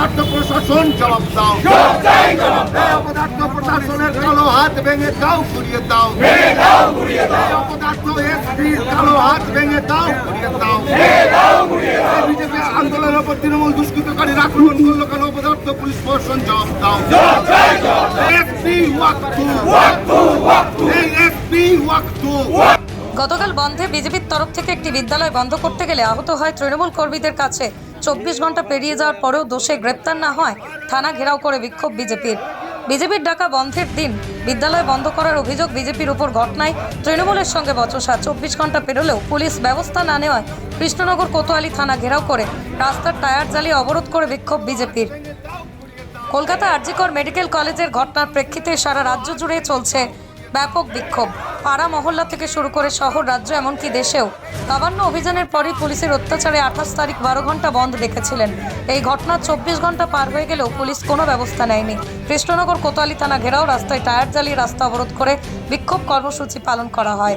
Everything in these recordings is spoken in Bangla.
অপদার্থ প্রশাসন জবাব দাও। অপদার্থ প্রশাসনের কালো হাত ভেঙে দাও ঘুরিয়ে দাও। অপদার্থ এসপি কালো হাত ভেঙে দাও ঘুরিয়ে দাও। বিজেপি আন্দোলনের উপর তৃণমূল দুষ্কৃতকারী আক্রমণ করল কেন অপদার্থ পুলিশ প্রশাসন? জবাব দাও। এসপি ওয়াক্তু। এই এসপি ওয়াক্তু। গতকাল বন্ধে বিজেপির তরফ থেকে একটি বিদ্যালয় বন্ধ করতে গেলে আহত হয় তৃণমূল কর্মীদের কাছে। চব্বিশ ঘণ্টা পেরিয়ে যাওয়ার পরেও দোষে গ্রেপ্তার না হয়, থানা ঘেরাও করে বিক্ষোভ বিজেপির। বিজেপির ডাকা বন্ধের দিন, বিদ্যালয় বন্ধ করার অভিযোগ বিজেপির উপর ঘটনায় তৃণমূলের সঙ্গে বচসা। চব্বিশ ঘণ্টা পেরোলেও পুলিশ ব্যবস্থা না নেওয়ায় কৃষ্ণনগর কোতোয়ালি থানা ঘেরাও করে রাস্তার টায়ার জ্বালিয়ে অবরোধ করে বিক্ষোভ বিজেপির। কলকাতা আরজিকর মেডিকেল কলেজের ঘটনার প্রেক্ষিতে সারা রাজ্য জুড়ে চলছে ব্যাপক বিক্ষোভ। পাড়া মহল্লা থেকে শুরু করে শহর, রাজ্য, এমনকি দেশেও। নবান্ন অভিযানের পরই পুলিশের অত্যাচারে আঠাশ তারিখ বারো ঘণ্টা বন্ধ রেখেছিলেন এই ঘটনা চব্বিশ ঘণ্টা পার হয়ে গেলেও পুলিশ কোনো ব্যবস্থা নেয়নি। কৃষ্ণনগর কোতোয়ালি থানা ঘেরাও রাস্তায় টায়ার জ্বালিয়ে রাস্তা অবরোধ করে বিক্ষোভ কর্মসূচি পালন করা হয়।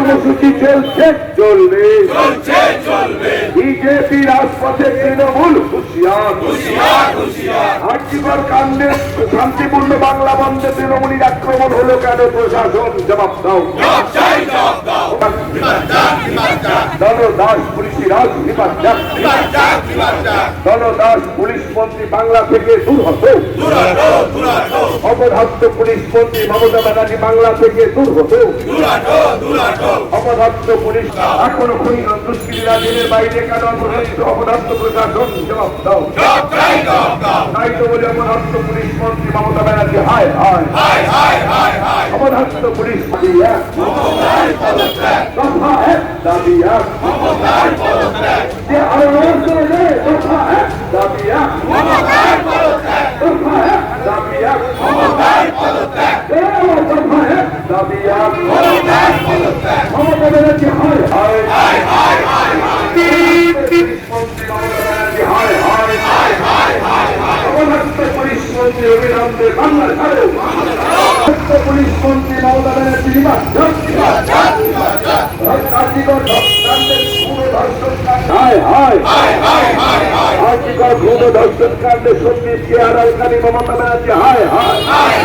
কর্মসূচি চলছে চলবে। বিজেপি রাজপথে তৃণমূল হুঁশিয়ার। কাণ্ডে শান্তিপূর্ণ বাংলা বন্ধে তৃণমূলীর আক্রমণ হলো কেন প্রশাসন? জবাব দাও। দলদাস পুলিশি রাজ দলদাস পুলিশ মন্ত্রী বাংলা থেকে দূর হতো। অপদার্থ পুলিশ মন্ত্রী মমতা ব্যানার্জি বাংলা থেকে দূর হতো। অপদার্থ পুলিশ এখনও খুনি দুষ্কৃতীরা জেলের বাইরে কেন অপদার্থ? অপদার্থ প্রশাসন জবাব দাও। তাই তো বলে অপদার্থ পুলিশ মন্ত্রী মমতা ব্যানার্জি হায় হায়। অপদার্থ পুলিশ দাবি এক। দফা এক দাবি এক। যে আরও দফা এক দাবি এক। দফা এক দাবি এক। দফা এক দাবি এক। পুলিশ মন্ত্রী মমতা ব্যানার্জি ছাড়ো অপদার্থ পুলিশ মন্ত্রী মমতা ব্যানার্জি হায় হায়।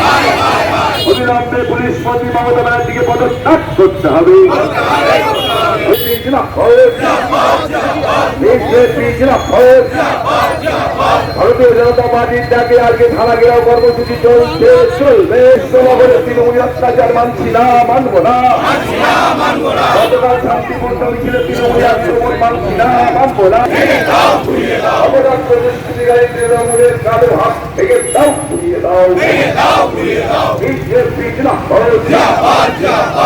অবিলম্বে পুলিশ মন্ত্রী মমতা ব্যানার্জিকে পদত্যাগ করতে হবে। ভারতীয় জনতা পার্টির ডাকে আজকে থানা ঘেরাও কর্মসূচি চলছে চলবে। সমাবেশে তৃণমূল অত্যাচার মানছি না মানব না। গতকাল শান্তিপূর্ণ মিছিলে তৃণমূল আক্রমণ মানছি না মানব না। অপরাধ দুষ্কৃতিকারী তৃণমূলের কালো হাত ভেঙে দাও ঘুরিয়ে দাও। বিজেপি জিন্দাবাদ।